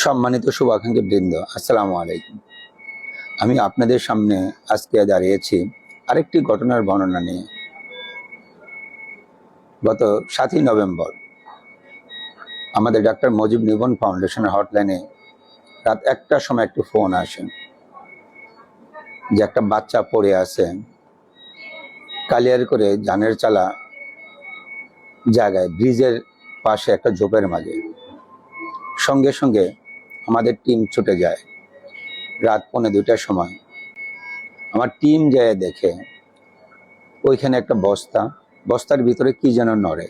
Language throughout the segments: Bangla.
সম্মানিত শুভাকাঙ্ক্ষী বৃন্দ, আসসালামু আলাইকুম। আমি আপনাদের সামনে আজকে দাঁড়িয়েছি আরেকটি ঘটনার বর্ণনা নিয়ে। গত সাতই নভেম্বর আমাদের ডাক্তার মজিব নিবন ফাউন্ডেশনের হটলাইনে রাত একটার সময় একটি ফোন আসে। যে একটা বাচ্চা পড়ে আছে, কালিয়ার করে জানের চালা জায়গায়, ব্রিজের পাশে একটা ঝোপের মাঝে। সঙ্গে সঙ্গে আমাদের টিম ছুটে যায়। রাত পৌনে দুটার সময়। আমার টিম যায় দেখে, ওইখানে একটা বস্তা। বস্তার ভিতরে কি যেন নড়ে।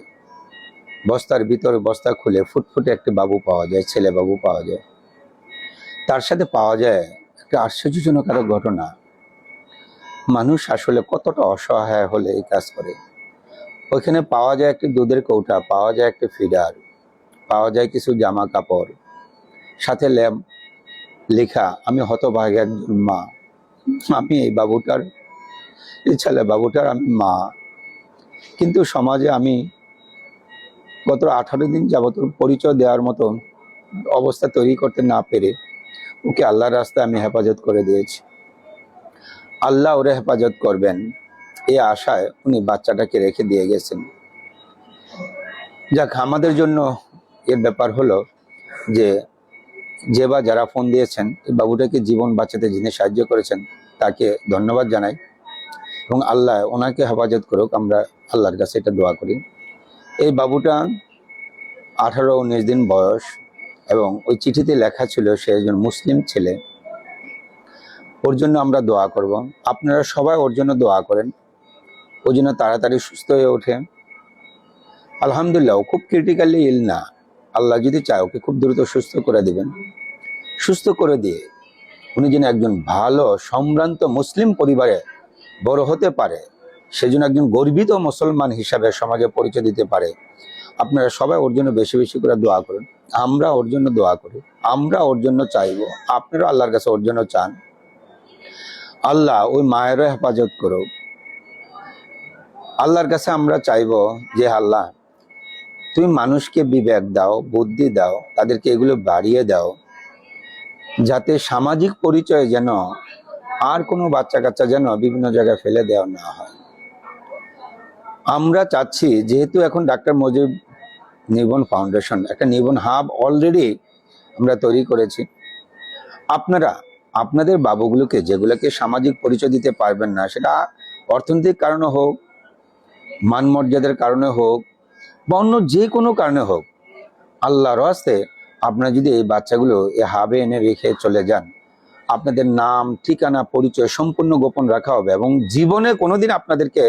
বস্তার ভিতরে বস্তা খুলে ফুটফুটে একটি বাবু পাওয়া যায়, ছেলে বাবু পাওয়া যায়। তার সাথে পাওয়া যায় একটা আশ্চর্যজনক আরও ঘটনা। মানুষ আসলে কতটা অসহায় হলে এই কাজ করে। ওইখানে পাওয়া যায় একটি দুধের কৌটা, পাওয়া যায় একটি ফিডার পাওয়া যায় কিছু জামা কাপড়। সাথে ল্যাব লেখা, আমি হতভাগে একজন মা। আমি এই বাবুটার, এই ছেলে বাবুটার আমি মা। কিন্তু সমাজে আমি গত আঠারো দিন যাবত পরিচয় দেওয়ার মতো অবস্থা তৈরি করতে না পেরে ওকে আল্লাহর রাস্তায় আমি হেফাজত করে দিয়েছি। আল্লাহ ওরে হেফাজত করবেন এই আশায় উনি বাচ্চাটাকে রেখে দিয়ে গেছেন। যাক, আমাদের জন্য এর ব্যাপার হলো যে যে বা যারা ফোন দিয়েছেন এই বাবুটাকে জীবন বাঁচাতে যিনি সাহায্য করেছেন, তাকে ধন্যবাদ জানাই। এবং আল্লাহ ওনাকে হেফাজত করুক, আমরা আল্লাহর কাছে এটা দোয়া করি। এই বাবুটা আঠারো উনিশ দিন বয়স এবং ওই চিঠিতে লেখা ছিল সে একজন মুসলিম ছেলে। ওর জন্য আমরা দোয়া করব। আপনারা সবাই ওর জন্য দোয়া করেন। ও জন্য তাড়াতাড়ি সুস্থ হয়ে ওঠে। আলহামদুলিল্লাহ খুব ক্রিটিক্যালি ইল না। আল্লাহ যদি চায়, ওকে খুব দ্রুত সুস্থ করে দিবেন। সুস্থ করে দিয়ে উনি যেন একজন ভালো, সম্ভ্রান্ত মুসলিম পরিবারে বড় হতে পারে, সেজন্য একজন গর্বিত মুসলমান হিসাবে সমাজে পরিচয় দিতে পারে। আপনারা সবাই ওর জন্য বেশি বেশি করে দোয়া করুন। আমরা ওর জন্য দোয়া করি। আমরা ওর জন্য চাইব। আপনারা আল্লাহর কাছে ওর জন্য চান। আল্লাহ ওই মায়েরও হেফাজত করুক। আল্লাহর কাছে আমরা চাইব যে, আল্লাহ তুমি মানুষকে বিবেক দাও, বুদ্ধি দাও, তাদেরকে এগুলো বাড়িয়ে দাও, যাতে সামাজিক পরিচয় যেন আর কোনো বাচ্চা কাচ্চা যেন বিভিন্ন জায়গায় ফেলে দেওয়া না হয়। আমরা চাচ্ছি, যেহেতু এখন ডাক্তার মজিব নিবন ফাউন্ডেশন, একটা নিবন হাব অলরেডি আমরা তৈরি করেছি। আপনারা, আপনাদের বাবুগুলোকে, যেগুলোকে সামাজিক পরিচয় দিতে পারবেন না, সেটা অর্থনৈতিক কারণে হোক মান মর্যাদার কারণে হোক বা অন্য যে কোনো কারণে হোক, আল্লাহর হস্তে আপনারা যদি এই বাচ্চাগুলো এ হাবে এনে রেখে চলে যান, আপনাদের নাম, ঠিকানা, পরিচয় সম্পূর্ণ গোপন রাখা হবে এবং জীবনে কোনোদিন আপনাদেরকে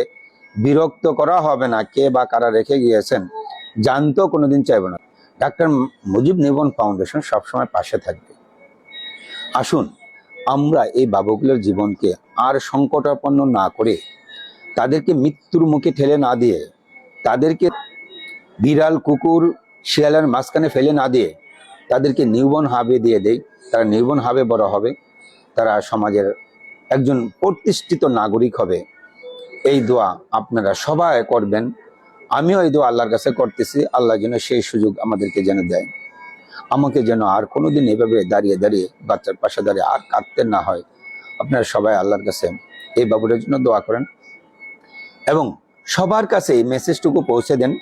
বিরক্ত করা হবে না, কে বা কারা রেখে গিয়েছেন, জানতেও কোনোদিন চাইবে না। ডাক্তার মুজিব নিবন ফাউন্ডেশন সবসময় পাশে থাকবে। আসুন, আমরা এই বাবুগুলোর জীবনকে আর সংকটাপন্ন না করে তাদেরকে মৃত্যুর মুখে ঠেলে না দিয়ে তাদেরকে বিড়াল, কুকুর, শিয়ালের মাঝখানে ফেলে না দিয়ে তাদেরকে নির্বন হাবে দিয়ে দেই। তারা নির্বন হাবে বড় হবে। তারা সমাজের একজন প্রতিষ্ঠিত নাগরিক হবে। এই দোয়া আপনারা সবাই করবেন। আমিও এই দোয়া আল্লাহর কাছে করতেছি। আল্লাহ যেন সেই সুযোগ আমাদেরকে যেন দেয়। আমাকে যেন আর কোনোদিন এভাবে দাঁড়িয়ে দাঁড়িয়ে বাচ্চার পাশে দাঁড়িয়ে আর কাঁদতে না হয়। আপনারা সবাই আল্লাহর কাছে এই বাবুরের জন্য দোয়া করেন। এবং সবার কাছে এই মেসেজটুকু পৌঁছে দেন।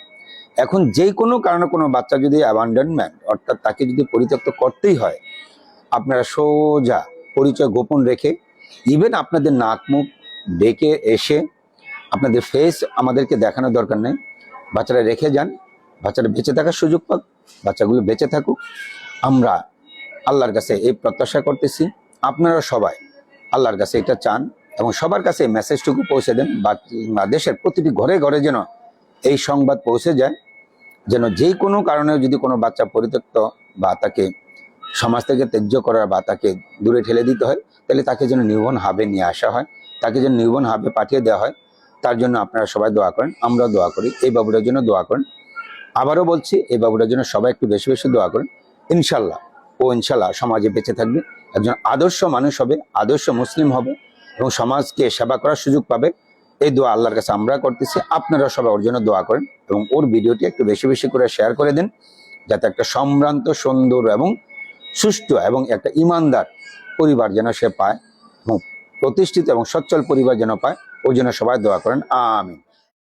এখন যে কোনো কারণে কোনো বাচ্চা যদি অ্যাবান্ডনমেন্ট অর্থাৎ তাকে যদি পরিত্যক্ত করতেই হয়, আপনারা সোজা পরিচয় গোপন রেখে ইভেন আপনাদের নাক মুখ ডেকে এসে আপনাদের ফেস আমাদেরকে দেখানোর দরকার নেই। বাচ্চারা রেখে যান, বাচ্চারা বেঁচে থাকার সুযোগ পাক, বাচ্চাগুলো বেঁচে থাকুক। আমরা আল্লাহর কাছে এই প্রত্যাশা করতেছি আপনারা সবাই আল্লাহর কাছে এটা চান এবং সবার কাছে এই মেসেজটুকু পৌঁছে দেন। বা দেশের প্রতিটি ঘরে ঘরে যেন এই সংবাদ পৌঁছে যায়। যেন যে কোনো কারণে যদি কোনো বাচ্চা পরিত্যক্ত বা তাকে সমাজ থেকে ত্যায্য করার বা তাকে দূরে ঠেলে দিতে হয়, তাহলে তাকে যেন নির্বন হাবে নিয়ে আসা হয়, তাকে যেন নির্বন হাবে পাঠিয়ে দেওয়া হয়, তার জন্য আপনারা সবাই দোয়া করেন, আমরাও দোয়া করি, এই বাবুটার জন্য দোয়া করেন। আবারও বলছি, এই বাবুটার জন্য সবাই একটু বেশি বেশি দোয়া করেন। ইনশাল্লাহ, ও ইনশাল্লাহ সমাজে বেঁচে থাকবে, একজন আদর্শ মানুষ হবে, আদর্শ মুসলিম হবে এবং সমাজকে সেবা করার সুযোগ পাবে। এই দোয়া আল্লাহর কাছে আমরা করতেছি। আপনারা সবাই ওর জন্য দোয়া করেন এবং ওর ভিডিওটি একটু বেশি বেশি করে শেয়ার করে দেন, যাতে একটা সম্ভ্রান্ত, সুন্দর এবং সুষ্ঠু এবং একটা ইমানদার পরিবার যেন সে পায় প্রতিষ্ঠিত এবং সচ্ছল পরিবার যেন পায় ওই জন্য সবাই দোয়া করেন। আমিন।